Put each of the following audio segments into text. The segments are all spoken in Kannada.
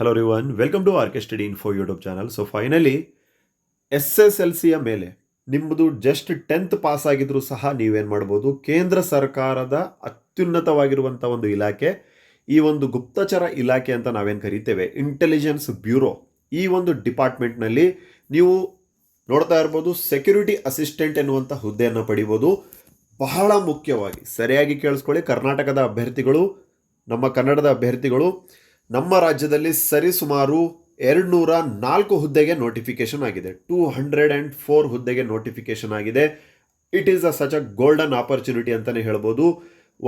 Hello ರಿವನ್ welcome to R K study info YouTube channel so finally S S L ಸಿಯ ಮೇಲೆ ನಿಮ್ಮದು ಜಸ್ಟ್ ಟೆಂತ್ ಪಾಸ್ ಆಗಿದ್ರು ಸಹ ನೀವೇನು ಮಾಡ್ಬೋದು? ಕೇಂದ್ರ ಸರ್ಕಾರದ ಅತ್ಯುನ್ನತವಾಗಿರುವಂಥ ಒಂದು ಇಲಾಖೆ, ಈ ಒಂದು ಗುಪ್ತಚರ ಇಲಾಖೆ ಅಂತ ನಾವೇನು ಕರಿತೇವೆ? ಇಂಟೆಲಿಜೆನ್ಸ್ ಬ್ಯೂರೋ ಈ ಒಂದು ಡಿಪಾರ್ಟ್ಮೆಂಟ್ನಲ್ಲಿ ನೀವು ನೋಡ್ತಾ ಇರ್ಬೋದು ಸೆಕ್ಯೂರಿಟಿ ಅಸಿಸ್ಟೆಂಟ್ ಎನ್ನುವಂಥ ಹುದ್ದೆಯನ್ನು ಪಡಿಬೋದು. ಬಹಳ ಮುಖ್ಯವಾಗಿ, ಸರಿಯಾಗಿ ಕೇಳಿಸ್ಕೊಳ್ಳಿ. ಕರ್ನಾಟಕದ ಅಭ್ಯರ್ಥಿಗಳು, ನಮ್ಮ ಕನ್ನಡದ ಅಭ್ಯರ್ಥಿಗಳು ನಮ್ಮ ರಾಜ್ಯದಲ್ಲಿ ಸರಿಸುಮಾರು ಎರಡು ನೂರ ನಾಲ್ಕು ಹುದ್ದೆಗೆ ನೋಟಿಫಿಕೇಶನ್ ಆಗಿದೆ. ಟೂ ಹಂಡ್ರೆಡ್ ಆ್ಯಂಡ್ ಫೋರ್ ಹುದ್ದೆಗೆ ನೋಟಿಫಿಕೇಶನ್ ಆಗಿದೆ. It is a such a golden opportunity ಅಂತಲೇ ಹೇಳ್ಬೋದು.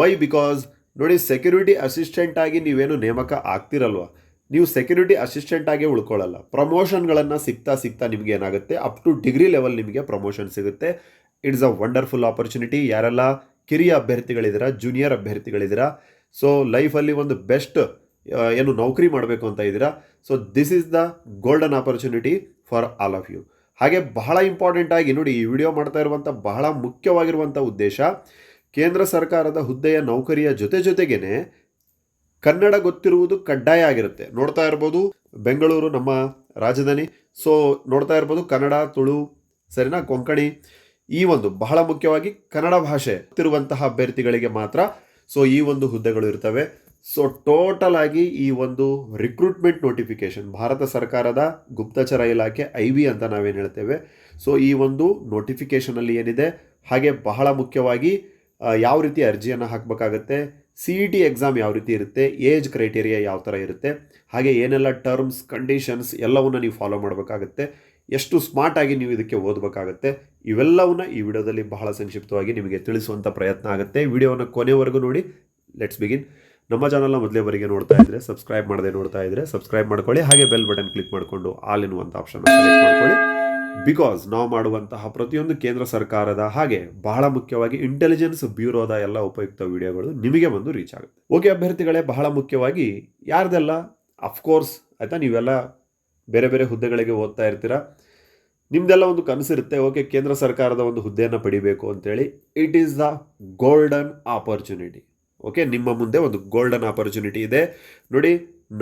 ವೈ ಬಿಕಾಸ್ ನೋಡಿ ಸೆಕ್ಯೂರಿಟಿ ಅಸಿಸ್ಟೆಂಟ್ ಆಗಿ ನೀವೇನು ನೇಮಕ ಆಗ್ತಿರಲ್ವ? ನೀವು ಸೆಕ್ಯೂರಿಟಿ ಅಸಿಸ್ಟೆಂಟ್ ಆಗಿ ಉಳ್ಕೊಳ್ಳಲ್ಲ. ಪ್ರಮೋಷನ್ಗಳನ್ನು ಸಿಗ್ತಾ ಸಿಗ್ತಾ ನಿಮಗೆ ಏನಾಗುತ್ತೆ? ಅಪ್ ಟು ಡಿಗ್ರಿ ಲೆವೆಲ್ ನಿಮಗೆ ಪ್ರಮೋಷನ್ ಸಿಗುತ್ತೆ. ಇಟ್ಸ್ ಅ ವಂಡರ್ಫುಲ್ ಆಪರ್ಚುನಿಟಿ ಯಾರೆಲ್ಲ ಕಿರಿಯ ಅಭ್ಯರ್ಥಿಗಳಿದ್ದೀರಾ ಜೂನಿಯರ್ ಅಭ್ಯರ್ಥಿಗಳಿದ್ದೀರಾ ಸೊ ಲೈಫಲ್ಲಿ ಒಂದು ಬೆಸ್ಟ್ ಏನು ನೌಕರಿ ಮಾಡಬೇಕು ಅಂತ ಇದ್ದೀರಾ? So this is the golden opportunity for all of you ಹಾಗೆ ಬಹಳ ಇಂಪಾರ್ಟೆಂಟ್ ಆಗಿ ನೋಡಿ, ಈ ವಿಡಿಯೋ ಮಾಡ್ತಾ ಇರುವಂಥ ಬಹಳ ಮುಖ್ಯವಾಗಿರುವಂಥ ಉದ್ದೇಶ, ಕೇಂದ್ರ ಸರ್ಕಾರದ ಹುದ್ದೆಯ ನೌಕರಿಯ ಜೊತೆ ಜೊತೆಗೇನೆ ಕನ್ನಡ ಗೊತ್ತಿರುವುದು ಕಡ್ಡಾಯ ಆಗಿರುತ್ತೆ. ನೋಡ್ತಾ ಇರ್ಬೋದು, ಬೆಂಗಳೂರು ನಮ್ಮ ರಾಜಧಾನಿ. ಸೊ ನೋಡ್ತಾ ಇರ್ಬೋದು, ಕನ್ನಡ, ತುಳು, ಸರಿನಾ? ಕೊಂಕಣಿ, ಈ ಒಂದು ಬಹಳ ಮುಖ್ಯವಾಗಿ ಕನ್ನಡ ಭಾಷೆ ಗೊತ್ತಿರುವಂತಹ ಅಭ್ಯರ್ಥಿಗಳಿಗೆ ಮಾತ್ರ. ಸೊ ಈ ಒಂದು ಹುದ್ದೆಗಳು ಇರ್ತವೆ. ಸೊ ಟೋಟಲ್ ಆಗಿ ಈ ಒಂದು ರಿಕ್ರೂಟ್ಮೆಂಟ್ ನೋಟಿಫಿಕೇಶನ್ ಭಾರತ ಸರ್ಕಾರದ ಗುಪ್ತಚರ ಇಲಾಖೆ ಐ ವಿ ಅಂತ ನಾವೇನು ಹೇಳ್ತೇವೆ. ಸೊ ಈ ಒಂದು ನೋಟಿಫಿಕೇಷನಲ್ಲಿ ಏನಿದೆ, ಹಾಗೆ ಬಹಳ ಮುಖ್ಯವಾಗಿ ಯಾವ ರೀತಿ ಅರ್ಜಿಯನ್ನು ಹಾಕಬೇಕಾಗತ್ತೆ ಸಿ ಇ ಟಿ ಎಕ್ಸಾಮ್ ಯಾವ ರೀತಿ ಇರುತ್ತೆ ಏಜ್ ಕ್ರೈಟೇರಿಯಾ ಯಾವ ಥರ ಇರುತ್ತೆ, ಹಾಗೆ ಏನೆಲ್ಲ ಟರ್ಮ್ಸ್ ಕಂಡೀಷನ್ಸ್ ಎಲ್ಲವನ್ನು ನೀವು ಫಾಲೋ ಮಾಡಬೇಕಾಗತ್ತೆ, ಎಷ್ಟು ಸ್ಮಾರ್ಟ್ ಆಗಿ ನೀವು ಇದಕ್ಕೆ ಓದಬೇಕಾಗತ್ತೆ, ಇವೆಲ್ಲವನ್ನು ಈ ವಿಡಿಯೋದಲ್ಲಿ ಬಹಳ ಸಂಕ್ಷಿಪ್ತವಾಗಿ ನಿಮಗೆ ತಿಳಿಸುವಂಥ ಪ್ರಯತ್ನ ಆಗುತ್ತೆ. ವಿಡಿಯೋವನ್ನು ಕೊನೆವರೆಗೂ ನೋಡಿ ಲೆಟ್ಸ್ ಬಿಗಿನ್ ನಮ್ಮ ಚಾನಲ್ನ ಮೊದಲೇವರೆಗೆ ನೋಡ್ತಾ ಇದ್ರೆ ಸಬ್ಸ್ಕ್ರೈಬ್ ಮಾಡದೆ ನೋಡ್ತಾ ಇದ್ರೆ ಸಬ್ಸ್ಕ್ರೈಬ್ ಮಾಡ್ಕೊಳ್ಳಿ. ಹಾಗೆ ಬೆಲ್ ಬಟನ್ ಕ್ಲಿಕ್ ಮಾಡಿಕೊಂಡು ಆಲ್ ಎನ್ನುವಂಥ ಆಪ್ಷನ್ ಮಾಡ್ಕೊಳ್ಳಿ. ಬಿಕಾಸ್ ನಾವು ಮಾಡುವಂತಹ ಪ್ರತಿಯೊಂದು ಕೇಂದ್ರ ಸರ್ಕಾರದ ಹಾಗೆ ಬಹಳ ಮುಖ್ಯವಾಗಿ ಇಂಟೆಲಿಜೆನ್ಸ್ ಬ್ಯೂರೋದ ಎಲ್ಲ ಉಪಯುಕ್ತ ವಿಡಿಯೋಗಳು ನಿಮಗೆ ಬಂದು ರೀಚ್ ಆಗುತ್ತೆ. ಓಕೆ ಅಭ್ಯರ್ಥಿಗಳೇ, ಬಹಳ ಮುಖ್ಯವಾಗಿ ಯಾರ್ದೆಲ್ಲ? ಅಫ್ಕೋರ್ಸ್ ಆಯಿತಾ? ನೀವೆಲ್ಲ ಬೇರೆ ಬೇರೆ ಹುದ್ದೆಗಳಿಗೆ ಓದ್ತಾ ಇರ್ತೀರಾ? ನಿಮ್ದೆಲ್ಲ ಒಂದು ಕನಸಿರುತ್ತೆ ಓಕೆ ಕೇಂದ್ರ ಸರ್ಕಾರದ ಒಂದು ಹುದ್ದೆಯನ್ನು ಪಡಿಬೇಕು ಅಂತೇಳಿ. It is the golden opportunity okay ನಿಮ್ಮ ಮುಂದೆ ಒಂದು ಗೋಲ್ಡನ್ ಆಪರ್ಚುನಿಟಿ ಇದೆ. ನೋಡಿ,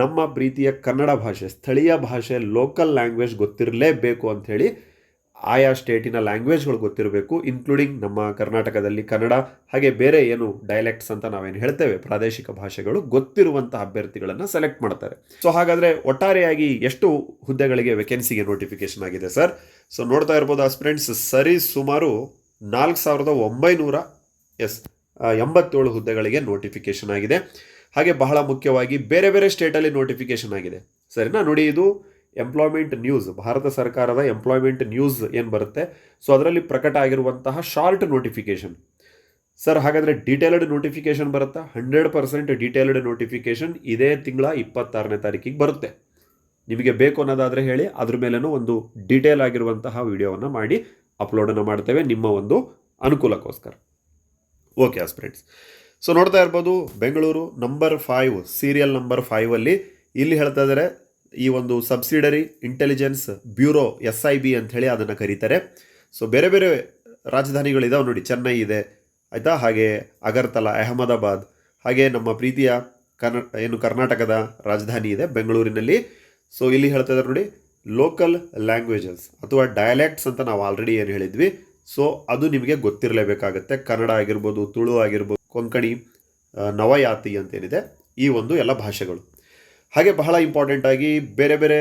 ನಮ್ಮ ಪ್ರೀತಿಯ ಕನ್ನಡ ಭಾಷೆ, ಸ್ಥಳೀಯ ಭಾಷೆ ಲೋಕಲ್ ಲ್ಯಾಂಗ್ವೇಜ್ ಗೊತ್ತಿರಲೇಬೇಕು ಅಂಥೇಳಿ ಆಯಾ ಸ್ಟೇಟಿನ ಲ್ಯಾಂಗ್ವೇಜ್ಗಳು ಗೊತ್ತಿರಬೇಕು ಇನ್ಕ್ಲೂಡಿಂಗ್ ನಮ್ಮ ಕರ್ನಾಟಕದಲ್ಲಿ ಕನ್ನಡ, ಹಾಗೆ ಬೇರೆ ಏನು ಡೈಲೆಕ್ಟ್ಸ್ ಅಂತ ನಾವೇನು ಹೇಳ್ತೇವೆ, ಪ್ರಾದೇಶಿಕ ಭಾಷೆಗಳು ಗೊತ್ತಿರುವಂಥ ಅಭ್ಯರ್ಥಿಗಳನ್ನು ಸೆಲೆಕ್ಟ್ ಮಾಡ್ತಾರೆ. ಸೊ ಹಾಗಾದರೆ ಒಟ್ಟಾರೆಯಾಗಿ ಎಷ್ಟು ಹುದ್ದೆಗಳಿಗೆ ವೆಕೆನ್ಸಿಗೆ ನೋಟಿಫಿಕೇಶನ್ ಆಗಿದೆ ಸರ್ ಸೊ ನೋಡ್ತಾ ಇರ್ಬೋದು ಫ್ರೆಂಡ್ಸ್ ಸರಿ ಸುಮಾರು ನಾಲ್ಕು ಸಾವಿರದ ಒಂಬೈನೂರ ಎಸ್ ಎಂಬತ್ತೇಳು ಹುದ್ದೆಗಳಿಗೆ ನೋಟಿಫಿಕೇಶನ್ ಆಗಿದೆ. ಹಾಗೆ ಬಹಳ ಮುಖ್ಯವಾಗಿ ಬೇರೆ ಬೇರೆ ಸ್ಟೇಟಲ್ಲಿ ನೋಟಿಫಿಕೇಶನ್ ಆಗಿದೆ. ಸರಿನಾ? ನೋಡಿ, ಇದು ಎಂಪ್ಲಾಯ್ಮೆಂಟ್ ನ್ಯೂಸ್ ಭಾರತ ಸರ್ಕಾರದ ಎಂಪ್ಲಾಯ್ಮೆಂಟ್ ನ್ಯೂಸ್ ಏನು ಬರುತ್ತೆ? ಸೊ ಅದರಲ್ಲಿ ಪ್ರಕಟ ಆಗಿರುವಂತಹ ಶಾರ್ಟ್ ನೋಟಿಫಿಕೇಶನ್ ಸರ್ ಹಾಗಾದರೆ ಡೀಟೇಲ್ಡ್ ನೋಟಿಫಿಕೇಶನ್ ಬರುತ್ತಾ? ಹಂಡ್ರೆಡ್ ಪರ್ಸೆಂಟ್ ಡೀಟೇಲ್ಡ್ ನೋಟಿಫಿಕೇಶನ್ ಇದೇ ತಿಂಗಳ ಇಪ್ಪತ್ತಾರನೇ ತಾರೀಕಿಗೆ ಬರುತ್ತೆ. ನಿಮಗೆ ಬೇಕು ಅನ್ನೋದಾದರೆ ಹೇಳಿ, ಅದ್ರ ಮೇಲೇನೂ ಒಂದು ಡೀಟೇಲ್ ಆಗಿರುವಂತಹ ವಿಡಿಯೋವನ್ನು ಮಾಡಿ ಅಪ್ಲೋಡನ್ನು ಮಾಡ್ತೇವೆ. ನಿಮ್ಮ ಒಂದು ಅನುಕೂಲಕ್ಕೋಸ್ಕರ. ಓಕೆ ಆಸ್ಪಿರೆಂಟ್ಸ್ ಸೊ ನೋಡ್ತಾ ಇರ್ಬೋದು, Bengaluru number five serial number ಫೈವಲ್ಲಿ ಇಲ್ಲಿ ಹೇಳ್ತಾ ಇದ್ದಾರೆ ಈ ಒಂದು subsidiary intelligence bureau S I B ಅಂತ ಹೇಳಿ ಅದನ್ನು ಕರೀತಾರೆ. ಸೊ ಬೇರೆ ಬೇರೆ ರಾಜಧಾನಿಗಳಿದಾವೆ ನೋಡಿ, ಚೆನ್ನೈ ಇದೆ, ಆಯಿತಾ? ಹಾಗೆ ಅಗರ್ತಲಾ, ಅಹಮದಾಬಾದ್, ಹಾಗೆ ನಮ್ಮ ಪ್ರೀತಿಯ ಕರ್ನ, ಏನು ಕರ್ನಾಟಕದ ರಾಜಧಾನಿ ಇದೆ ಬೆಂಗಳೂರಿನಲ್ಲಿ. ಸೊ ಇಲ್ಲಿ ಹೇಳ್ತಾ ಇದ್ದಾರೆ ನೋಡಿ ಲೋಕಲ್ ಲ್ಯಾಂಗ್ವೇಜಸ್ ಅಥವಾ ಡಯಲೆಕ್ಟ್ಸ್ ಅಂತ ನಾವು ಆಲ್ರೆಡಿ ಏನು ಹೇಳಿದ್ವಿ. ಸೊ ಅದು ನಿಮಗೆ ಗೊತ್ತಿರಲೇಬೇಕಾಗತ್ತೆ. ಕನ್ನಡ ಆಗಿರ್ಬೋದು, ತುಳು ಆಗಿರ್ಬೋದು, ಕೊಂಕಣಿ ನವಯಾತಿ ಅಂತೇನಿದೆ ಈ ಒಂದು ಎಲ್ಲ ಭಾಷೆಗಳು. ಹಾಗೆ ಬಹಳ ಇಂಪಾರ್ಟೆಂಟ್ ಆಗಿ ಬೇರೆ ಬೇರೆ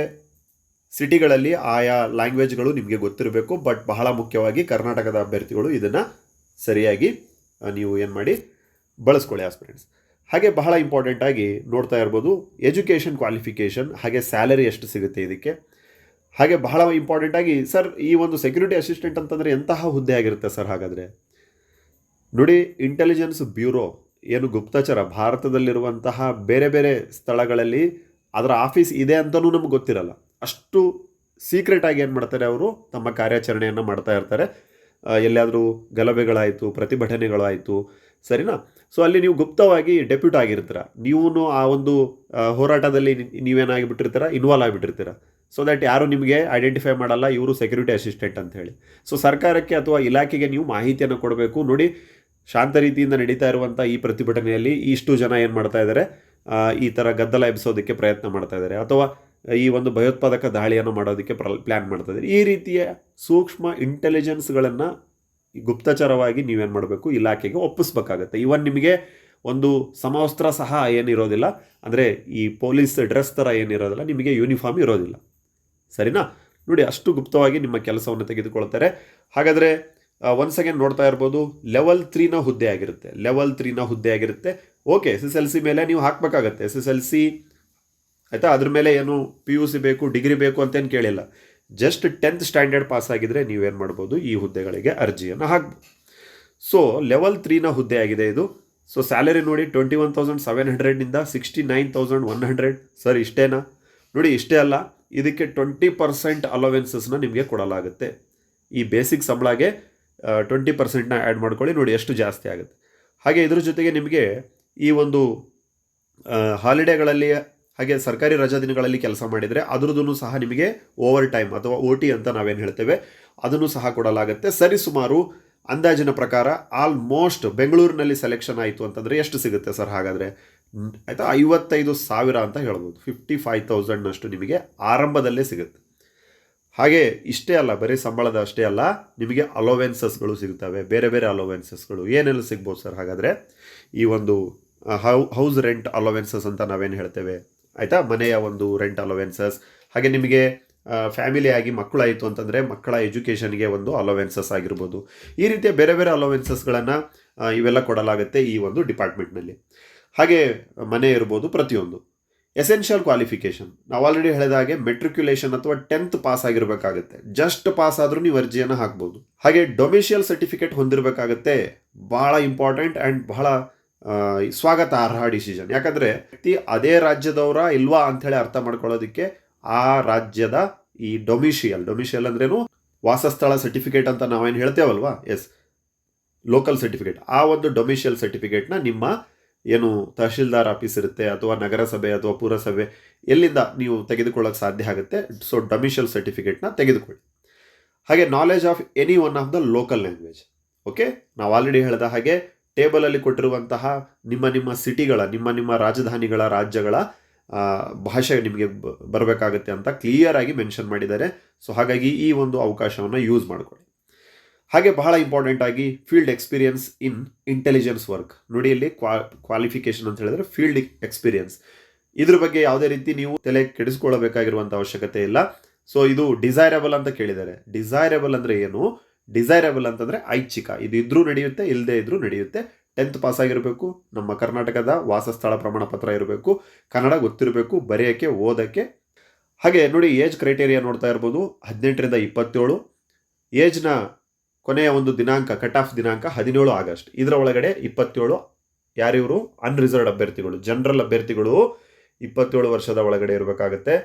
ಸಿಟಿಗಳಲ್ಲಿ ಆಯಾ ಲ್ಯಾಂಗ್ವೇಜ್ಗಳು ನಿಮಗೆ ಗೊತ್ತಿರಬೇಕು. ಬಟ್ ಬಹಳ ಮುಖ್ಯವಾಗಿ ಕರ್ನಾಟಕದ ಅಭ್ಯರ್ಥಿಗಳು ಇದನ್ನು ಸರಿಯಾಗಿ ನೀವು ಏನು ಮಾಡಿ ಬಳಸ್ಕೊಳ್ಳಿ ಆಸ್ಪಿರೆಂಟ್ಸ್ ಹಾಗೆ ಬಹಳ ಇಂಪಾರ್ಟೆಂಟಾಗಿ ನೋಡ್ತಾ ಇರ್ಬೋದು ಎಜುಕೇಷನ್ ಕ್ವಾಲಿಫಿಕೇಷನ್ ಹಾಗೆ ಸ್ಯಾಲರಿ ಎಷ್ಟು ಸಿಗುತ್ತೆ ಇದಕ್ಕೆ. ಹಾಗೆ ಬಹಳ ಇಂಪಾರ್ಟೆಂಟ್ ಆಗಿ, ಸರ್, ಈ ಒಂದು ಸೆಕ್ಯೂರಿಟಿ ಅಸಿಸ್ಟೆಂಟ್ ಅಂತಂದರೆ ಎಂತಹ ಹುದ್ದೆ ಆಗಿರುತ್ತೆ ಸರ್ ಹಾಗಾದರೆ? ನೋಡಿ ಇಂಟೆಲಿಜೆನ್ಸ್ ಬ್ಯೂರೋ ಏನು ಗುಪ್ತಚರ, ಭಾರತದಲ್ಲಿರುವಂತಹ ಬೇರೆ ಬೇರೆ ಸ್ಥಳಗಳಲ್ಲಿ ಅದರ ಆಫೀಸ್ ಇದೆ ಅಂತಲೂ ನಮ್ಗೆ ಗೊತ್ತಿರಲ್ಲ. ಅಷ್ಟು ಸೀಕ್ರೆಟ್ ಆಗಿ ಏನು ಮಾಡ್ತಾರೆ ಅವರು? ತಮ್ಮ ಕಾರ್ಯಾಚರಣೆಯನ್ನು ಮಾಡ್ತಾ ಇರ್ತಾರೆ. ಎಲ್ಲಿಯಾದರೂ ಗಲಭೆಗಳಾಯಿತು, ಪ್ರತಿಭಟನೆಗಳಾಯಿತು, ಸರಿನಾ? ಸೊ ಅಲ್ಲಿ ನೀವು ಗುಪ್ತವಾಗಿ ಡೆಪ್ಯೂಟ್ ಆಗಿರ್ತೀರ. ನೀವು ಆ ಒಂದು ಹೋರಾಟದಲ್ಲಿ ನೀವೇನಾಗಿಬಿಟ್ಟಿರ್ತೀರ? ಇನ್ವಾಲ್ವ್ ಆಗಿಬಿಟ್ಟಿರ್ತೀರ. ಸೊ ದಟ್ ಯಾರು ನಿಮಗೆ ಐಡೆಂಟಿಫೈ ಮಾಡಲ್ಲ, ಇವರು ಸೆಕ್ಯೂರಿಟಿ ಅಸಿಸ್ಟೆಂಟ್ ಅಂತ ಹೇಳಿ. ಸೊ ಸರ್ಕಾರಕ್ಕೆ ಅಥವಾ ಇಲಾಖೆಗೆ ನೀವು ಮಾಹಿತಿಯನ್ನು ಕೊಡಬೇಕು. ನೋಡಿ, ಶಾಂತ ರೀತಿಯಿಂದ ನಡೀತಾ ಇರುವಂಥ ಈ ಪ್ರತಿಭಟನೆಯಲ್ಲಿ ಇಷ್ಟು ಜನ ಏನು ಮಾಡ್ತಾ ಇದ್ದಾರೆ ಈ ಥರ ಗದ್ದಲ ಎಬ್ಬಿಸೋದಕ್ಕೆ ಪ್ರಯತ್ನ ಮಾಡ್ತಾ ಇದ್ದಾರೆ ಅಥವಾ ಈ ಒಂದು ಭಯೋತ್ಪಾದಕ ದಾಳಿಯನ್ನು ಮಾಡೋದಕ್ಕೆ ಪ್ರ ಪ್ಲ್ಯಾನ್ ಮಾಡ್ತಾ ಇದ್ದಾರೆ ಈ ರೀತಿಯ ಸೂಕ್ಷ್ಮ ಇಂಟೆಲಿಜೆನ್ಸ್ಗಳನ್ನು ಗುಪ್ತಚರವಾಗಿ ನೀವೇನು ಮಾಡಬೇಕು? ಇಲಾಖೆಗೆ ಒಪ್ಪಿಸ್ಬೇಕಾಗತ್ತೆ. ಇವನ್ ನಿಮಗೆ ಒಂದು ಸಮವಸ್ತ್ರ ಸಹ ಏನಿರೋದಿಲ್ಲ. ಅಂದರೆ ಈ ಪೊಲೀಸ್ ಡ್ರೆಸ್ ಥರ ಏನಿರೋದಿಲ್ಲ. ನಿಮಗೆ ಯೂನಿಫಾರ್ಮ್ ಇರೋದಿಲ್ಲ. ಸರಿನಾ? ನೋಡಿ, ಅಷ್ಟು ಗುಪ್ತವಾಗಿ ನಿಮ್ಮ ಕೆಲಸವನ್ನು ತೆಗೆದುಕೊಳ್ತಾರೆ. ಹಾಗಾದರೆ ಒನ್ಸ್ ಅಗೇನ್ ನೋಡ್ತಾ ಇರ್ಬೋದು ಲೆವೆಲ್ ತ್ರೀನ ಹುದ್ದೆ ಆಗಿರುತ್ತೆ. ಲೆವೆಲ್ ತ್ರೀನ ಹುದ್ದೆ ಆಗಿರುತ್ತೆ. Okay S S L C ಮೇಲೆ ನೀವು ಹಾಕಬೇಕಾಗತ್ತೆ. ಎಸ್ ಎಸ್ ಎಲ್ ಸಿ ಆಯಿತಾ? ಅದ್ರ ಮೇಲೆ ಏನು ಪಿ ಯು ಸಿ ಬೇಕು ಡಿಗ್ರಿ ಬೇಕು ಅಂತೇನು ಕೇಳಿಲ್ಲ. ಜಸ್ಟ್ ಟೆಂತ್ ಸ್ಟ್ಯಾಂಡರ್ಡ್ ಪಾಸ್ ಆಗಿದ್ರೆ ನೀವೇನು ಮಾಡ್ಬೋದು? ಈ ಹುದ್ದೆಗಳಿಗೆ ಅರ್ಜಿಯನ್ನು ಹಾಕ್ಬೋದು. ಸೊ ಲೆವೆಲ್ ತ್ರೀನ ಹುದ್ದೆ ಆಗಿದೆ ಇದು. ಸೊ ಸ್ಯಾಲರಿ ನೋಡಿ twenty one thousand seven ಹಂಡ್ರೆಡ್ನಿಂದ sixty nine thousand one hundred sir ಇಷ್ಟೇನಾ? ನೋಡಿ, ಇಷ್ಟೇ ಅಲ್ಲ. ಇದಕ್ಕೆ ಟ್ವೆಂಟಿ ಪರ್ಸೆಂಟ್ ಅಲೋವೆನ್ಸಸ್ನ ನಿಮಗೆ ಕೊಡಲಾಗುತ್ತೆ. ಈ ಬೇಸಿಕ್ ಸಂಬಳಗೆ ಟ್ವೆಂಟಿ ಪರ್ಸೆಂಟ್ನ ಆ್ಯಡ್ ಮಾಡ್ಕೊಳ್ಳಿ, ನೋಡಿ ಎಷ್ಟು ಜಾಸ್ತಿ ಆಗುತ್ತೆ. ಹಾಗೆ ಇದ್ರ ಜೊತೆಗೆ ನಿಮಗೆ ಈ ಒಂದು ಹಾಲಿಡೇಗಳಲ್ಲಿ ಹಾಗೆ ಸರ್ಕಾರಿ ರಜಾ ದಿನಗಳಲ್ಲಿ ಕೆಲಸ ಮಾಡಿದರೆ ಅದರದ್ದು ಸಹ ನಿಮಗೆ ಓವರ್ ಟೈಮ್ ಅಥವಾ ಓ ಟಿ ಅಂತ ನಾವೇನು ಹೇಳ್ತೇವೆ, ಅದನ್ನು ಸಹ ಕೊಡಲಾಗುತ್ತೆ. ಸರಿಸುಮಾರು ಅಂದಾಜಿನ ಪ್ರಕಾರ ಆಲ್ಮೋಸ್ಟ್ ಬೆಂಗಳೂರಿನಲ್ಲಿ ಸೆಲೆಕ್ಷನ್ ಆಯಿತು ಅಂತಂದರೆ ಎಷ್ಟು ಸಿಗುತ್ತೆ ಸರ್ ಹಾಗಾದರೆ? ಆಯಿತಾ? ಐವತ್ತೈದು ಸಾವಿರ ಅಂತ ಹೇಳ್ಬೋದು. ಫಿಫ್ಟಿ ಫೈವ್ ತೌಸಂಡ್ನಷ್ಟು ನಿಮಗೆ ಆರಂಭದಲ್ಲೇ ಸಿಗುತ್ತೆ. ಹಾಗೆ ಇಷ್ಟೇ ಅಲ್ಲ, ಬರೀ ಸಂಬಳದ ಅಷ್ಟೇ ಅಲ್ಲ, ನಿಮಗೆ ಅಲೋವೆನ್ಸಸ್ಗಳು ಸಿಗ್ತವೆ. ಬೇರೆ ಬೇರೆ ಅಲೋವೆನ್ಸಸ್ಗಳು ಏನೆಲ್ಲ ಸಿಗ್ಬೋದು ಸರ್? ಹಾಗಾದರೆ ಈ ಒಂದು ಹೌ ಹೌಸ್ ರೆಂಟ್ ಅಲೋವೆನ್ಸಸ್ ಅಂತ ನಾವೇನು ಹೇಳ್ತೇವೆ? ಆಯಿತಾ? ಮನೆಯ ಒಂದು ರೆಂಟ್ ಅಲೋವೆನ್ಸಸ್ ಹಾಗೆ ನಿಮಗೆ ಫ್ಯಾಮಿಲಿಯಾಗಿ ಮಕ್ಕಳಾಯಿತು ಅಂತಂದರೆ ಮಕ್ಕಳ ಎಜುಕೇಷನ್ಗೆ ಒಂದು ಅಲೋವೆನ್ಸಸ್ ಆಗಿರ್ಬೋದು. ಈ ರೀತಿಯ ಬೇರೆ ಬೇರೆ ಅಲೋವೆನ್ಸಸ್ಗಳನ್ನು ಇವೆಲ್ಲ ಕೊಡಲಾಗುತ್ತೆ ಈ ಒಂದು ಡಿಪಾರ್ಟ್ಮೆಂಟ್ನಲ್ಲಿ ಹಾಗೆ ಮನೆ ಇರ್ಬೋದು ಪ್ರತಿಯೊಂದು. ಎಸೆನ್ಷಿಯಲ್ ಕ್ವಾಲಿಫಿಕೇಷನ್ ನಾವು ಆಲ್ರೆಡಿ ಹೇಳಿದ ಹಾಗೆ ಮೆಟ್ರಿಕ್ಯುಲೇಷನ್ ಅಥವಾ ಟೆಂತ್ ಪಾಸ್ ಆಗಿರಬೇಕಾಗುತ್ತೆ. ಜಸ್ಟ್ ಪಾಸ್ ಆದರೂ ನೀವು ಅರ್ಜಿಯನ್ನು ಹಾಕ್ಬೋದು. ಹಾಗೆ ಡೊಮಿಷಿಯಲ್ ಸರ್ಟಿಫಿಕೇಟ್ ಹೊಂದಿರಬೇಕಾಗತ್ತೆ. ಬಹಳ ಇಂಪಾರ್ಟೆಂಟ್ ಆ್ಯಂಡ್ ಬಹಳ ಸ್ವಾಗತ ಸ್ವಾಗತಾರ್ಹ ಡಿಸಿಷನ್ ಯಾಕಂದರೆ ವ್ಯಕ್ತಿ ಅದೇ ರಾಜ್ಯದವರ ಇಲ್ವಾ ಅಂಥೇಳಿ ಅರ್ಥ ಮಾಡ್ಕೊಳ್ಳೋದಕ್ಕೆ ಆ ರಾಜ್ಯದ ಈ ಡೊಮಿಷಿಯಲ್ ಡೊಮಿಷಿಯಲ್ ಅಂದ್ರೇನು ವಾಸಸ್ಥಳ ಸರ್ಟಿಫಿಕೇಟ್ ಅಂತ ನಾವೇನು ಹೇಳ್ತೇವಲ್ವಾ? ಎಸ್ ಲೋಕಲ್ ಸರ್ಟಿಫಿಕೇಟ್ ಆ ಒಂದು ಡೊಮಿಷಿಯಲ್ ಸರ್ಟಿಫಿಕೇಟ್ನ ನಿಮ್ಮ ಏನು ತಹಶೀಲ್ದಾರ್ ಆಫೀಸ್ ಇರುತ್ತೆ ಅಥವಾ ನಗರಸಭೆ ಅಥವಾ ಪುರಸಭೆ, ಎಲ್ಲಿಂದ ನೀವು ತೆಗೆದುಕೊಳ್ಳೋಕೆ ಸಾಧ್ಯ ಆಗುತ್ತೆ ಸೊ ಡೊಮಿಷಿಯಲ್ ಸರ್ಟಿಫಿಕೇಟ್ನ ತೆಗೆದುಕೊಳ್ಳಿ. ಹಾಗೆ knowledge of any one of the local language okay ನಾವು ಆಲ್ರೆಡಿ ಹೇಳಿದ ಹಾಗೆ ಟೇಬಲಲ್ಲಿ ಕೊಟ್ಟಿರುವಂತಹ ನಿಮ್ಮ ನಿಮ್ಮ ಸಿಟಿಗಳ ನಿಮ್ಮ ನಿಮ್ಮ ರಾಜಧಾನಿಗಳ, ರಾಜ್ಯಗಳ ಭಾಷೆ ನಿಮಗೆ ಬರಬೇಕಾಗುತ್ತೆ ಅಂತ ಕ್ಲಿಯರ್ ಆಗಿ ಮೆನ್ಷನ್ ಮಾಡಿದ್ದಾರೆ. ಸೊ ಹಾಗಾಗಿ ಈ ಒಂದು ಅವಕಾಶವನ್ನು ಯೂಸ್ ಮಾಡ್ಕೊಳ್ಳಿ. ಹಾಗೆ ಬಹಳ ಇಂಪಾರ್ಟೆಂಟ್ ಆಗಿ field experience in intelligence work ನೋಡಿ ಇಲ್ಲಿ ಕ್ವಾ ಕ್ವಾಲಿಫಿಕೇಶನ್ ಅಂತ ಹೇಳಿದ್ರೆ ಫೀಲ್ಡ್ ಎಕ್ಸ್ಪೀರಿಯನ್ಸ್ ಇದ್ರ ಬಗ್ಗೆ ಯಾವುದೇ ರೀತಿ ನೀವು ತಲೆ ಕೆಡಿಸ್ಕೊಳ್ಳಬೇಕಾಗಿರುವಂಥ ಅವಶ್ಯಕತೆ ಇಲ್ಲ. ಸೊ ಇದು ಡಿಸೈರಬಲ್ ಅಂತ ಕೇಳಿದ್ದಾರೆ. ಡಿಸೈರಬಲ್ ಅಂದರೆ ಏನು? ಡಿಸೈರಬಲ್ ಅಂತಂದರೆ ಐಚ್ಛಿಕ. ಇದು ಇದ್ರೂ ನಡೆಯುತ್ತೆ ಇಲ್ಲದೆ ಇದ್ರೂ ನಡೆಯುತ್ತೆ. ಟೆಂತ್ ಪಾಸ್ ಆಗಿರಬೇಕು, ನಮ್ಮ ಕರ್ನಾಟಕದ ವಾಸಸ್ಥಳ ಪ್ರಮಾಣ ಪತ್ರ ಇರಬೇಕು, ಕನ್ನಡ ಗೊತ್ತಿರಬೇಕು, ಬರೆಯೋಕ್ಕೆ, ಓದಕ್ಕೆ. ಹಾಗೆ ನೋಡಿ ಏಜ್ ಕ್ರೈಟೇರಿಯಾ ನೋಡ್ತಾ ಇರ್ಬೋದು. ಹದಿನೆಂಟರಿಂದ ಇಪ್ಪತ್ತೇಳು. ಏಜ್ನ ಕೊನೆಯ ಒಂದು ದಿನಾಂಕ ಕಟ್ ಆಫ್ ದಿನಾಂಕ ಹದಿನೇಳು ಆಗಸ್ಟ್. ಇದರ ಒಳಗಡೆ ಇಪ್ಪತ್ತೇಳು ಯಾರಿವರು ಅನ್ರಿಸರ್ವ್ಡ್ ಅಭ್ಯರ್ಥಿಗಳು. ಜನರಲ್ ಅಭ್ಯರ್ಥಿಗಳು ಇಪ್ಪತ್ತೇಳು ವರ್ಷದ ಒಳಗಡೆ ಇರಬೇಕಾಗುತ್ತೆ.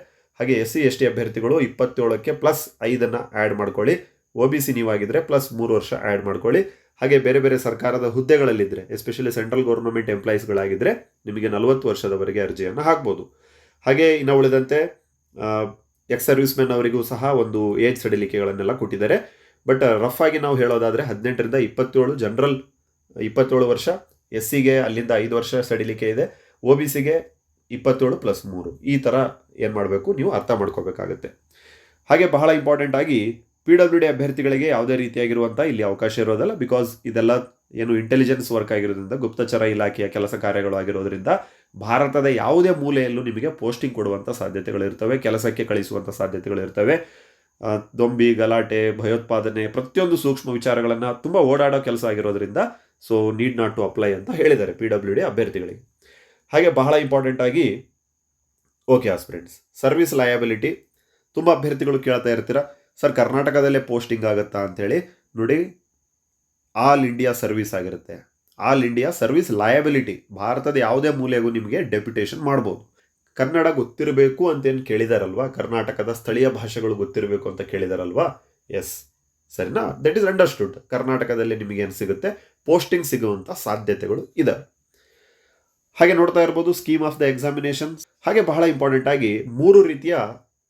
ಹಾಗೆ ಎಸ್ ಸಿ ಎಸ್ ಟಿ ಅಭ್ಯರ್ಥಿಗಳು ಇಪ್ಪತ್ತೇಳಕ್ಕೆ ಪ್ಲಸ್ ಐದನ್ನು ಆ್ಯಡ್ ಮಾಡ್ಕೊಳ್ಳಿ. ಒ ಬಿ ಸಿ ನೀವಾಗಿದ್ದರೆ ಪ್ಲಸ್ ಮೂರು ವರ್ಷ ಆ್ಯಡ್ ಮಾಡ್ಕೊಳ್ಳಿ. ಹಾಗೆ ಬೇರೆ ಬೇರೆ ಸರ್ಕಾರದ ಹುದ್ದೆಗಳಲ್ಲಿದ್ದರೆ ಎಸ್ಪೆಷಲಿ ಸೆಂಟ್ರಲ್ ಗೌರ್ಮೆಂಟ್ ಎಂಪ್ಲಾಯೀಸ್ಗಳಾಗಿದ್ದರೆ ನಿಮಗೆ ನಲವತ್ತು ವರ್ಷದವರೆಗೆ ಅರ್ಜಿಯನ್ನು ಹಾಕ್ಬೋದು. ಹಾಗೆ ಇನ್ನು ಉಳಿದಂತೆ ಎಕ್ಸ್ ಸರ್ವಿಸ್ ಮೆನ್ ಅವರಿಗೂ ಸಹ ಒಂದು ಏಜ್ ಸಡಿಲಿಕೆಗಳನ್ನೆಲ್ಲ ಕೊಟ್ಟಿದ್ದಾರೆ. ಬಟ್ ರಫ್ ಆಗಿ ನಾವು ಹೇಳೋದಾದರೆ ಹದಿನೆಂಟರಿಂದ ಇಪ್ಪತ್ತೇಳು ಜನರಲ್ ಇಪ್ಪತ್ತೇಳು ವರ್ಷ ಎಸ್ ಸಿಗೆ ಅಲ್ಲಿಂದ ಐದು ವರ್ಷ ಸಡಿಲಿಕೆ ಇದೆ ಒ ಬಿ ಸಿಗೆ ಇಪ್ಪತ್ತೇಳು ಪ್ಲಸ್ ಮೂರು. ಈ ಥರ ಏನು ಮಾಡಬೇಕು? ನೀವು ಅರ್ಥ ಮಾಡ್ಕೋಬೇಕಾಗತ್ತೆ. ಹಾಗೆ ಬಹಳ ಇಂಪಾರ್ಟೆಂಟ್ ಆಗಿ ಪಿ ಡಬ್ಲ್ಯೂ ಡಿ ಅಭ್ಯರ್ಥಿಗಳಿಗೆ ಯಾವುದೇ ರೀತಿಯಾಗಿರುವಂಥ ಇಲ್ಲಿ ಅವಕಾಶ ಇರೋದಲ್ಲ ಬಿಕಾಸ್ ಇದೆಲ್ಲ ಏನು ಇಂಟೆಲಿಜೆನ್ಸ್ ವರ್ಕ್ ಆಗಿರೋದ್ರಿಂದ ಗುಪ್ತಚರ ಇಲಾಖೆಯ ಕೆಲಸ ಕಾರ್ಯಗಳು ಆಗಿರೋದ್ರಿಂದ ಭಾರತದ ಯಾವುದೇ ಮೂಲೆಯಲ್ಲೂ ನಿಮಗೆ ಪೋಸ್ಟಿಂಗ್ ಕೊಡುವಂಥ ಸಾಧ್ಯತೆಗಳು ಇರ್ತವೆ ಕೆಲಸಕ್ಕೆ ಕಳಿಸುವಂಥ ಸಾಧ್ಯತೆಗಳು ಇರ್ತವೆ. ಆ, ದೊಂಬಿ, ಗಲಾಟೆ, ಭಯೋತ್ಪಾದನೆ, ಪ್ರತಿಯೊಂದು ಸೂಕ್ಷ್ಮ ವಿಚಾರಗಳನ್ನು ತುಂಬ ಓಡಾಡೋ ಕೆಲಸ ಆಗಿರೋದ್ರಿಂದ so need not to apply ಅಂತ ಹೇಳಿದ್ದಾರೆ ಪಿ ಡಬ್ಲ್ಯೂ ಡಿ ಅಭ್ಯರ್ಥಿಗಳಿಗೆ. ಹಾಗೆ ಬಹಳ ಇಂಪಾರ್ಟೆಂಟ್ ಆಗಿ ಓಕೆ ಆಸ್ಪಿರೆಂಟ್ಸ್ ಸರ್ವಿಸ್ ಲಯಬಿಲಿಟಿ ತುಂಬ ಅಭ್ಯರ್ಥಿಗಳು ಕೇಳ್ತಾ ಇರ್ತೀರ? ಸರ್ ಕರ್ನಾಟಕದಲ್ಲೇ ಪೋಸ್ಟಿಂಗ್ ಆಗುತ್ತಾ ಅಂಥೇಳಿ? ನೋಡಿ ಆಲ್ ಇಂಡಿಯಾ ಸರ್ವಿಸ್ ಆಗಿರುತ್ತೆ. ಆಲ್ ಇಂಡಿಯಾ ಸರ್ವಿಸ್ ಲಯಬಿಲಿಟಿ ಭಾರತದ ಯಾವುದೇ ಮೂಲೆಗೂ ನಿಮಗೆ ಡೆಪ್ಯುಟೇಷನ್ ಮಾಡ್ಬೋದು. ಕನ್ನಡ ಗೊತ್ತಿರಬೇಕು ಅಂತೇನು ಕೇಳಿದಾರಲ್ವಾ? ಕರ್ನಾಟಕದ ಸ್ಥಳೀಯ ಭಾಷೆಗಳು ಗೊತ್ತಿರಬೇಕು ಅಂತ ಕೇಳಿದಾರಲ್ವಾ? ಎಸ್ ಸರಿನಾ? ದಟ್ ಈಸ್ ಅಂಡರ್ಸ್ಟುಡ್ ಕರ್ನಾಟಕದಲ್ಲಿ ನಿಮಗೆ ಏನು ಸಿಗುತ್ತೆ? ಪೋಸ್ಟಿಂಗ್ ಸಿಗುವಂಥ ಸಾಧ್ಯತೆಗಳು ಇದೆ ಹಾಗೆ ನೋಡ್ತಾ ಇರ್ಬೋದು ಸ್ಕೀಮ್ ಆಫ್ ದ ಎಕ್ಸಾಮಿನೇಷನ್ಸ್ ಹಾಗೆ ಬಹಳ ಇಂಪಾರ್ಟೆಂಟ್ ಆಗಿ ಮೂರು ರೀತಿಯ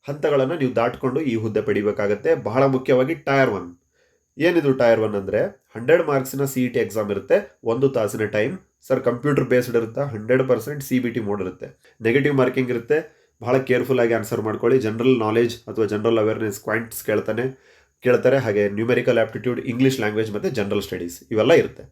ಹಂತಗಳನ್ನು ನೀವು ದಾಟ್ಕೊಂಡು ಈ ಹುದ್ದೆ ಪಡಿಬೇಕಾಗತ್ತೆ. ಬಹಳ ಮುಖ್ಯವಾಗಿ ಟೈರ್ ಒನ್ ಏನಿದು ಟೈರ್ ಒನ್ ಅಂದರೆ ಹಂಡ್ರೆಡ್ ಮಾರ್ಕ್ಸಿನ ಸಿ ಇ ಟಿ ಎಕ್ಸಾಮ್ ಇರುತ್ತೆ, ಒಂದು ತಾಸಿನ ಟೈಮ್ ಸರ್ ಕಂಪ್ಯೂಟರ್ ಬೇಸ್ಡ್ ಇರುತ್ತೆ hundred percent C B T mode ಇರುತ್ತೆ. ನೆಗೆಟಿವ್ ಮಾರ್ಕಿಂಗ್ ಇರುತ್ತೆ, ಬಹಳ ಕೇರ್ಫುಲ್ ಆಗಿ ಆನ್ಸರ್ ಮಾಡ್ಕೊಳ್ಳಿ. ಜನರಲ್ ನಾಲೆಜ್ ಅಥವಾ ಜನರಲ್ ಅವೇರ್ನೆಸ್ ಕ್ವಾಂಟ್ಸ್ ಕೇಳ್ತಾನೆ, ಕೇಳ್ತಾರೆ. ಹಾಗೆ ನ್ಯೂಮೆರಿಕಲ್ ಆಪ್ಟಿಟ್ಯೂಡ್ ಇಂಗ್ಲೀಷ್ ಲ್ಯಾಂಗ್ವೇಜ್ ಮತ್ತು ಜನರಲ್ ಸ್ಟಡೀಸ್ ಇವೆಲ್ಲ ಇರುತ್ತೆ.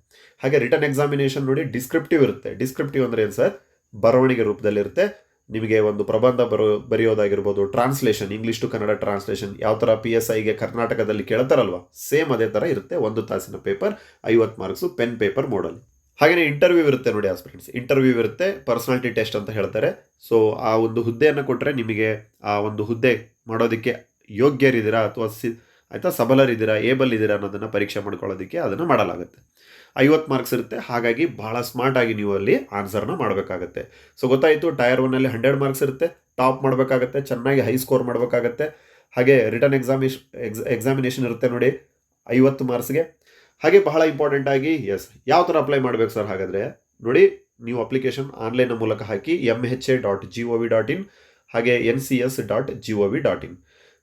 ಹಾಗೆ ರಿಟರ್ನ್ ಎಕ್ಸಾಮಿನೇಷನ್ ನೋಡಿ ಡಿಸ್ಕ್ರಿಪ್ಟಿವ್ ಇರುತ್ತೆ. ಡಿಸ್ಕ್ರಿಪ್ಟಿವ್ ಅಂದರೆ ಏನು ಸರ್? ಬರವಣಿಗೆ ರೂಪದಲ್ಲಿರುತ್ತೆ. ನಿಮಗೆ ಒಂದು ಪ್ರಬಂಧ ಬರೋ, ಬರೆಯೋದಾಗಿರ್ಬೋದು translation English to Kannada translation ಯಾವ ಥರ ಪಿ ಎಸ್ ಐಗೆ ಕರ್ನಾಟಕದಲ್ಲಿ ಕೇಳ್ತಾರಲ್ವ? ಸೇಮ್ ಅದೇ ಥರ ಇರುತ್ತೆ, ಒಂದು ತಾಸಿನ ಪೇಪರ್ ಐವತ್ತು ಮಾರ್ಕ್ಸು ಪೆನ್ ಪೇಪರ್ ಮೋಡಲ್ಲಿ ಹಾಗೆಯೇ ಇಂಟರ್ವ್ಯೂ ಇರುತ್ತೆ ನೋಡಿ ಆಸ್ಪಿರೆಂಟ್ಸ್ ಇಂಟರ್ವ್ಯೂ ಇರುತ್ತೆ ಪರ್ಸನಾಲಿಟಿ ಟೆಸ್ಟ್ ಅಂತ ಹೇಳ್ತಾರೆ. ಸೊ ಆ ಒಂದು ಹುದ್ದೆಯನ್ನು ಕೊಟ್ಟರೆ ನಿಮಗೆ ಆ ಒಂದು ಹುದ್ದೆ ಮಾಡೋದಕ್ಕೆ ಯೋಗ್ಯರಿದ್ದೀರಾ ಅಥವಾ ಸಿ, ಆಯಿತಾ, ಸಬಲರಿದ್ದೀರಾ ಏಬಲ್ ಇದ್ದೀರಾ ಅನ್ನೋದನ್ನು ಪರೀಕ್ಷೆ ಮಾಡ್ಕೊಳ್ಳೋದಕ್ಕೆ ಅದನ್ನು ಮಾಡಲಾಗುತ್ತೆ. ಐವತ್ತು ಮಾರ್ಕ್ಸ್ ಇರುತ್ತೆ. ಹಾಗಾಗಿ ಭಾಳ ಸ್ಮಾರ್ಟ್ ಆಗಿ ನೀವು ಅಲ್ಲಿ ಆನ್ಸರ್ನ ಮಾಡಬೇಕಾಗತ್ತೆ. ಸೊ ಗೊತ್ತಾಯಿತು ಟೈರ್ ಒನ್ನಲ್ಲಿ ಹಂಡ್ರೆಡ್ ಮಾರ್ಕ್ಸ್ ಇರುತ್ತೆ. ಟಾಪ್ ಮಾಡಬೇಕಾಗತ್ತೆ, ಚೆನ್ನಾಗಿ ಹೈ ಸ್ಕೋರ್ ಮಾಡಬೇಕಾಗತ್ತೆ. ಹಾಗೆ ರಿಟರ್ನ್ ಎಕ್ಸಾಮಿಶ್ ಎಕ್ಸ್ ಎಕ್ಸಾಮಿನೇಷನ್ ಇರುತ್ತೆ ನೋಡಿ, ಐವತ್ತು ಮಾರ್ಕ್ಸ್ಗೆ ಹಾಗೆ ಬಹಳ ಇಂಪಾರ್ಟೆಂಟ್ ಆಗಿ ಎಸ್ ಯಾವ ಥರ ಅಪ್ಲೈ ಮಾಡಬೇಕು ಸರ್ ಹಾಗಾದರೆ? ನೋಡಿ ನೀವು ಅಪ್ಲಿಕೇಶನ್ ಆನ್ಲೈನ್ ಮೂಲಕ ಹಾಕಿ M H A dot G O V dot in ಹಾಗೆ N C S dot G O V dot in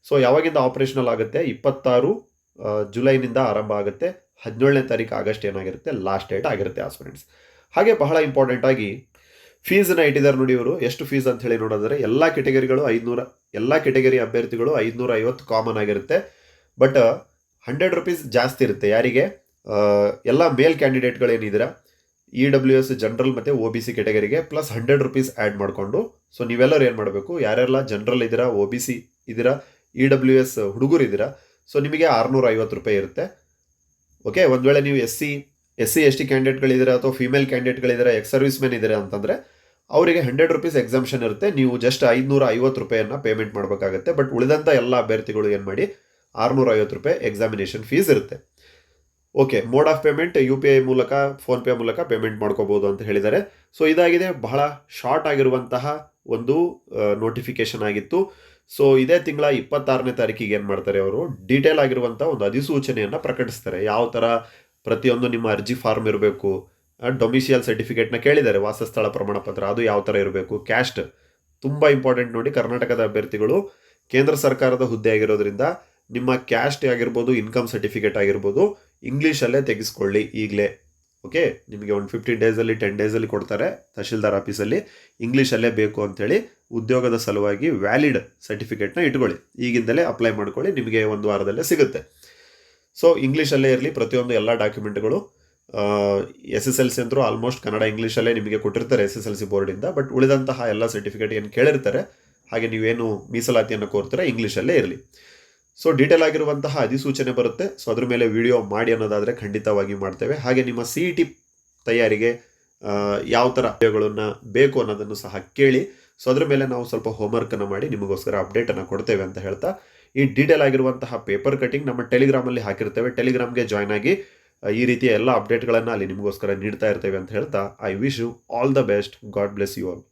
so ಯಾವಾಗಿಂದ ಆಪರೇಷನಲ್ ಆಗುತ್ತೆ? ಇಪ್ಪತ್ತಾರು ಜುಲೈನಿಂದ ಆರಂಭ ಆಗುತ್ತೆ. ಹದಿನೇಳನೇ ತಾರೀಕು ಆಗಸ್ಟ್ ಏನಾಗಿರುತ್ತೆ? ಲಾಸ್ಟ್ ಡೇಟ್ ಆಗಿರುತ್ತೆ ಆಸ್ಪಿರೆಂಟ್ಸ್ ಹಾಗೆ ಬಹಳ ಇಂಪಾರ್ಟೆಂಟ್ ಆಗಿ ಫೀಸನ್ನ ಇಟ್ಟಿದ್ದಾರೆ ನೋಡಿ ಇವರು. ಎಷ್ಟು ಫೀಸ್ ಅಂತ ಹೇಳಿ ನೋಡೋದಾದರೆ ಎಲ್ಲ ಕೆಟಗರಿಗಳು ಐದುನೂರ, ಎಲ್ಲ ಕೆಟಗರಿ ಅಭ್ಯರ್ಥಿಗಳು ಐದುನೂರ ಐವತ್ತು ಕಾಮನ್ ಆಗಿರುತ್ತೆ. ಬಟ್ ಹಂಡ್ರೆಡ್ ರುಪೀಸ್ ಜಾಸ್ತಿ ಇರುತ್ತೆ ಯಾರಿಗೆ? ಎಲ್ಲ ಮೇಲ್ ಕ್ಯಾಂಡಿಡೇಟ್ಗಳೇನಿದ್ದೀರಾ ಇ ಡಬ್ಲ್ಯೂ ಎಸ್ ಜನರಲ್ ಮತ್ತು ಒ ಬಿ ಸಿ ಕೆಟಗರಿಗೆ ಪ್ಲಸ್ ಹಂಡ್ರೆಡ್ ರುಪೀಸ್ ಆ್ಯಡ್ ಮಾಡಿಕೊಂಡು ಸೊ ನೀವೆಲ್ಲರೂ ಏನು ಮಾಡಬೇಕು? ಯಾರೆಲ್ಲ ಜನರಲ್ ಇದ್ದೀರಾ ಒ ಬಿ ಸಿ ಇದ್ದೀರಾ ಇ ಡಬ್ಲ್ಯೂ ಎಸ್ ಹುಡುಗರು ಇದ್ದೀರಾ ಸೊ ನಿಮಗೆ ಆರುನೂರ ಐವತ್ತು ರೂಪಾಯಿ ಇರುತ್ತೆ. ಓಕೆ ಒಂದು ವೇಳೆ ನೀವು S C S C S T ಕ್ಯಾಂಡಿಡೇಟ್ಗಳಿದ್ದೀರಾ ಅಥವಾ ಫಿಮೇಲ್ ಕ್ಯಾಂಡಿಡೇಟ್ಗಳಿದ್ದೀರಾ ಎಕ್ಸ್ ಸರ್ವಿಸ್ ಮೆನ್ ಇದ್ದೀರಾ ಅಂತಂದರೆ, ಅವರಿಗೆ ಹಂಡ್ರೆಡ್ ರುಪೀಸ್ ಎಕ್ಸಾಮ್ಷನ್ ಇರುತ್ತೆ. ನೀವು ಜಸ್ಟ್ ಐದುನೂರ ಐವತ್ತು ರೂಪಾಯಿಯನ್ನು ಪೇಮೆಂಟ್ ಮಾಡಬೇಕಾಗುತ್ತೆ. ಬಟ್ ಉಳಿದಂಥ ಎಲ್ಲ ಅಭ್ಯರ್ಥಿಗಳು ಏನು ಮಾಡಿ, ಆರುನೂರ ಐವತ್ತು ರೂಪಾಯಿ ಎಕ್ಸಾಮಿನೇಷನ್ ಫೀಸ್ ಇರುತ್ತೆ. Okay mode of payment U P I ಮೂಲಕ ಫೋನ್ಪೇ ಮೂಲಕ ಪೇಮೆಂಟ್ ಮಾಡ್ಕೋಬೋದು ಅಂತ ಹೇಳಿದ್ದಾರೆ. ಸೊ ಇದಾಗಿದೆ, ಬಹಳ ಶಾರ್ಟ್ ಆಗಿರುವಂತಹ ಒಂದು ನೋಟಿಫಿಕೇಶನ್ ಆಗಿತ್ತು. ಸೊ ಇದೇ ತಿಂಗಳ ಇಪ್ಪತ್ತಾರನೇ ತಾರೀಕಿಗೆ ಏನು ಮಾಡ್ತಾರೆ ಅವರು? ಡೀಟೇಲ್ ಆಗಿರುವಂಥ ಒಂದು ಅಧಿಸೂಚನೆಯನ್ನು ಪ್ರಕಟಿಸ್ತಾರೆ. ಯಾವ ಥರ ಪ್ರತಿಯೊಂದು ನಿಮ್ಮ ಅರ್ಜಿ ಫಾರ್ಮ್ ಇರಬೇಕು ಡೊಮಿಸಿಯಲ್ ಸರ್ಟಿಫಿಕೇಟ್ನ ಕೇಳಿದ್ದಾರೆ. ವಾಸಸ್ಥಳ ಪ್ರಮಾಣ ಪತ್ರ, ಅದು ಯಾವ ಥರ ಇರಬೇಕು? ಕ್ಯಾಸ್ಟ್ ತುಂಬ ಇಂಪಾರ್ಟೆಂಟ್ ನೋಡಿ. ಕರ್ನಾಟಕದ ಅಭ್ಯರ್ಥಿಗಳು, ಕೇಂದ್ರ ಸರ್ಕಾರದ ಹುದ್ದೆ ಆಗಿರೋದ್ರಿಂದ ನಿಮ್ಮ ಕ್ಯಾಸ್ಟ್ ಆಗಿರ್ಬೋದು ಇನ್ಕಮ್ ಸರ್ಟಿಫಿಕೇಟ್ ಆಗಿರ್ಬೋದು ಇಂಗ್ಲೀಷಲ್ಲೇ ತೆಗೆಸ್ಕೊಳ್ಳಿ ಈಗಲೇ. ಓಕೆ ನಿಮಗೆ ಒಂದು ಫಿಫ್ಟೀನ್ ಡೇಸಲ್ಲಿ ಟೆನ್ ಡೇಸಲ್ಲಿ ಕೊಡ್ತಾರೆ ತಹಶೀಲ್ದಾರ್ ಆಫೀಸಲ್ಲಿ. ಇಂಗ್ಲೀಷಲ್ಲೇ ಬೇಕು ಅಂಥೇಳಿ ಉದ್ಯೋಗದ ಸಲುವಾಗಿ ವ್ಯಾಲಿಡ್ ಸರ್ಟಿಫಿಕೇಟ್ನ ಇಟ್ಕೊಳ್ಳಿ. ಈಗಿಂದಲೇ ಅಪ್ಲೈ ಮಾಡ್ಕೊಳ್ಳಿ, ನಿಮಗೆ ಒಂದು ವಾರದಲ್ಲೇ ಸಿಗುತ್ತೆ. ಸೊ ಇಂಗ್ಲೀಷಲ್ಲೇ ಇರಲಿ ಪ್ರತಿಯೊಂದು ಎಲ್ಲ ಡಾಕ್ಯುಮೆಂಟ್ಗಳು ಎಸ್ ಎಸ್ ಎಲ್ ಸಿ ಅಂತರೂ ಆಲ್ಮೋಸ್ಟ್ ಕನ್ನಡ ಇಂಗ್ಲೀಷಲ್ಲೇ ನಿಮಗೆ ಕೊಟ್ಟಿರ್ತಾರೆ ಎಸ್ ಎಸ್ ಎಲ್ ಸಿ ಬೋರ್ಡಿಂದ ಬಟ್ ಉಳಿದಂತಹ ಎಲ್ಲ ಸರ್ಟಿಫಿಕೇಟ್ ಏನು ಕೇಳಿರ್ತಾರೆ, ಹಾಗೆ ನೀವೇನು ಮೀಸಲಾತಿಯನ್ನು ಕೋರ್ತಾರೆ ಇಂಗ್ಲೀಷಲ್ಲೇ ಇರಲಿ. ಸೊ ಡೀಟೇಲ್ ಆಗಿರುವಂತಹ ಅಧಿಸೂಚನೆ ಬರುತ್ತೆ. ಸೊ ಅದ್ರ ಮೇಲೆ ವಿಡಿಯೋ ಮಾಡಿ ಅನ್ನೋದಾದರೆ ಖಂಡಿತವಾಗಿ ಮಾಡ್ತೇವೆ. ಹಾಗೆ ನಿಮ್ಮ ಸಿ ಇ ಟಿ ತಯಾರಿಗೆ ಯಾವ ಥರ ವಿಡಿಯೋಗಳನ್ನು ಬೇಕು ಅನ್ನೋದನ್ನು ಸಹ ಕೇಳಿ. ಸೊ ಅದ್ರ ಮೇಲೆ ನಾವು ಸ್ವಲ್ಪ ಹೋಮ್ವರ್ಕನ್ನು ಮಾಡಿ ನಿಮಗೋಸ್ಕರ ಅಪ್ಡೇಟನ್ನು ಕೊಡ್ತೇವೆ ಅಂತ ಹೇಳ್ತಾ. ಈ ಡೀಟೇಲ್ ಆಗಿರುವಂತಹ ಪೇಪರ್ ಕಟಿಂಗ್ ನಮ್ಮ ಟೆಲಿಗ್ರಾಮಲ್ಲಿ ಹಾಕಿರ್ತೇವೆ. ಟೆಲಿಗ್ರಾಮ್ಗೆ ಜಾಯ್ನ್ ಆಗಿ ಈ ರೀತಿಯ ಎಲ್ಲ ಅಪ್ಡೇಟ್ಗಳನ್ನು ಅಲ್ಲಿ ನಿಮಗೋಸ್ಕರ ನೀಡ್ತಾ ಇರ್ತೇವೆ ಅಂತ ಹೇಳ್ತಾ. I wish you all the best God bless you all